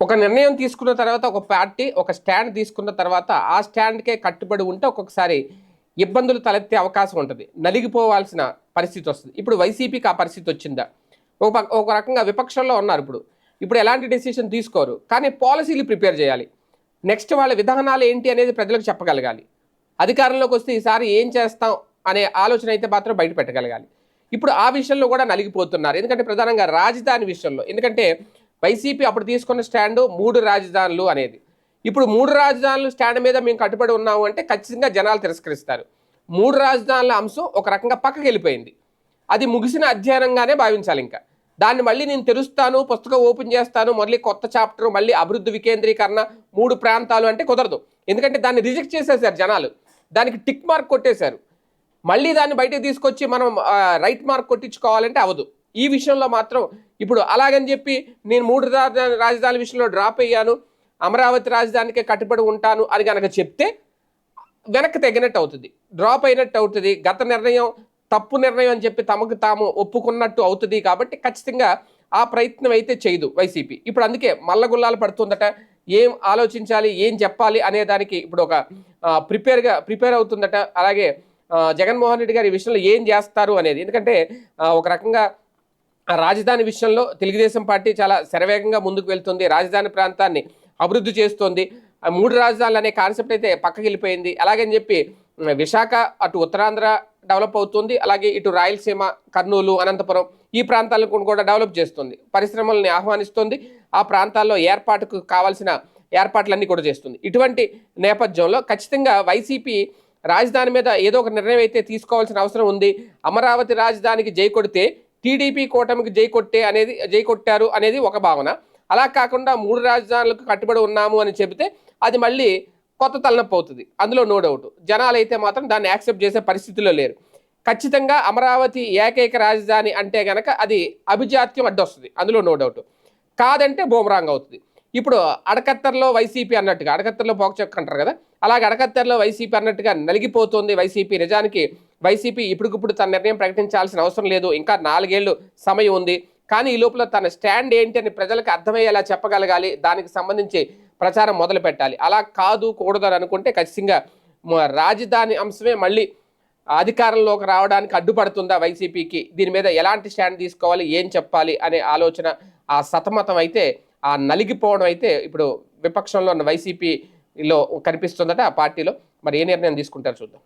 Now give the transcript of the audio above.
ఒక నిర్ణయం తీసుకున్న తర్వాత ఒక పార్టీ ఒక స్టాండ్ తీసుకున్న తర్వాత ఆ స్టాండ్కే కట్టుబడి ఉంటే ఒక్కొక్కసారి ఇబ్బందులు తలెత్తే అవకాశం ఉంటుంది. నలిగిపోవాల్సిన పరిస్థితి వస్తుంది. ఇప్పుడు వైసీపీకి ఆ పరిస్థితి వచ్చిందా? ఒక ఒక రకంగా విపక్షంలో ఉన్నారు ఇప్పుడు. ఇప్పుడు ఎలాంటి డెసిషన్ తీసుకోరు. కానీ పాలసీలు ప్రిపేర్ చేయాలి. నెక్స్ట్ వాళ్ళ విధానాలు ఏంటి అనేది ప్రజలకు చెప్పగలగాలి. అధికారంలోకి వస్తే ఈసారి ఏం చేస్తాం అనే ఆలోచన అయితే మాత్రం బయట పెట్టగలగాలి. ఇప్పుడు ఆ విషయంలో కూడా నలిగిపోతున్నారు. ఎందుకంటే ప్రధానంగా రాజధాని విషయంలో. ఎందుకంటే వైసీపీ అప్పుడు తీసుకున్న స్టాండు మూడు రాజధానులు అనేది. ఇప్పుడు మూడు రాజధానులు స్టాండ్ మీద మేము కట్టుబడి ఉన్నాము అంటే ఖచ్చితంగా జనాలు తిరస్కరిస్తారు. మూడు రాజధానుల అంశం ఒక రకంగా పక్కకి వెళ్ళిపోయింది. అది ముగిసిన అధ్యయనంగానే భావించాలి ఇంకా. దాన్ని మళ్ళీ నేను తెరుస్తాను పుస్తకం ఓపెన్ చేస్తాను మళ్ళీ కొత్త చాప్టర్ మళ్ళీ అభివృద్ధి వికేంద్రీకరణ మూడు ప్రాంతాలు అంటే కుదరదు. ఎందుకంటే దాన్ని రిజెక్ట్ చేసేసారు జనాలు. దానికి టిక్ మార్క్ కొట్టేశారు. మళ్ళీ దాన్ని బయటకు తీసుకొచ్చి మనం రైట్ మార్క్ కొట్టించుకోవాలంటే అవదు. ఈ విషయంలో మాత్రం ఇప్పుడు అలాగని చెప్పి నేను మూడు రాజధాని రాజధాని విషయంలో డ్రాప్ అయ్యాను. అమరావతి రాజధానికే కట్టుబడి ఉంటాను అని కనుక చెప్తే వెనక్కి తగ్గినట్టు అవుతుంది. డ్రాప్ అయినట్టు అవుతుంది. గత నిర్ణయం తప్పు నిర్ణయం అని చెప్పి తమకు తాము ఒప్పుకున్నట్టు అవుతుంది కాబట్టి ఖచ్చితంగా ఆ ప్రయత్నం అయితే చేయదు వైసీపీ. ఇప్పుడు అందుకే మల్లగుల్లాలు పడుతుందట. ఏం ఆలోచించాలి? ఏం చెప్పాలి? అనే దానికి ఇప్పుడు ఒక ప్రిపేర్గా ప్రిపేర్ అవుతుందట. అలాగే జగన్మోహన్ రెడ్డి గారు ఈ విషయంలో ఏం చేస్తారు అనేది. ఎందుకంటే ఒక రకంగా రాజధాని విషయంలో తెలుగుదేశం పార్టీ చాలా శరవేగంగా ముందుకు వెళ్తుంది. రాజధాని ప్రాంతాన్ని అభివృద్ధి చేస్తోంది. ఆ మూడు రాజధానులు అనే కాన్సెప్ట్ అయితే పక్కకి వెళ్ళిపోయింది అలాగని చెప్పి విశాఖ అటు ఉత్తరాంధ్ర డెవలప్ అవుతుంది. అలాగే ఇటు రాయలసీమ కర్నూలు అనంతపురం ఈ ప్రాంతాలను కూడా డెవలప్ చేస్తుంది. పరిశ్రమల్ని ఆహ్వానిస్తుంది. ఆ ప్రాంతాల్లో ఏర్పాటుకు కావాల్సిన ఏర్పాట్లన్నీ కూడా చేస్తుంది. ఇటువంటి నేపథ్యంలో ఖచ్చితంగా వైసీపీ రాజధాని మీద ఏదో ఒక నిర్ణయం అయితే తీసుకోవాల్సిన అవసరం ఉంది. అమరావతి రాజధానికి జై కొడితే టీడీపీ కూటమికి జై కొట్టే అనేది జై కొట్టారు అనేది ఒక భావన. అలా కాకుండా మూడు రాజధానులకు కట్టుబడి ఉన్నాము అని చెబితే అది మళ్ళీ కొత్త తలనొప్పి అవుతుంది. అందులో నో డౌట్ జనాలు అయితే మాత్రం దాన్ని యాక్సెప్ట్ చేసే పరిస్థితిలో లేరు. ఖచ్చితంగా అమరావతి ఏకైక రాజధాని అంటే గనక అది అభిజాత్యం అడ్డొస్తుంది. అందులో నో డౌట్ కాదంటే బోమరాంగ్ అవుతుంది. ఇప్పుడు అడకత్తర్లో వైసీపీ అన్నట్టుగా అడకత్తర్లో పోకచొక్క అంటారు కదా అలాగే అడకత్తర్లో వైసీపీ అన్నట్టుగా నలిగిపోతుంది వైసీపీ నిజానికి వైసీపీ ఇప్పటికిప్పుడు తన నిర్ణయం ప్రకటించాల్సిన అవసరం లేదు. ఇంకా నాలుగేళ్ళు సమయం ఉంది. కానీ ఈ లోపల తన స్టాండ్ ఏంటి అని ప్రజలకు అర్థమయ్యేలా చెప్పగలగాలి. దానికి సంబంధించి ప్రచారం మొదలు పెట్టాలి. అలా కాదు కూడదు అనుకుంటే ఖచ్చితంగా రాజధాని అంశమే మళ్ళీ అధికారంలోకి రావడానికి అడ్డుపడుతుందా వైసీపీకి? దీని మీద ఎలాంటి స్టాండ్ తీసుకోవాలి? ఏం చెప్పాలి? అనే ఆలోచన ఆ సతమతం అయితే ఆ నలిగిపోవడం అయితే ఇప్పుడు విపక్షంలో ఉన్న వైసీపీలో కనిపిస్తుందట ఆ పార్టీలో. మరి ఏ నిర్ణయం తీసుకుంటారు చూద్దాం.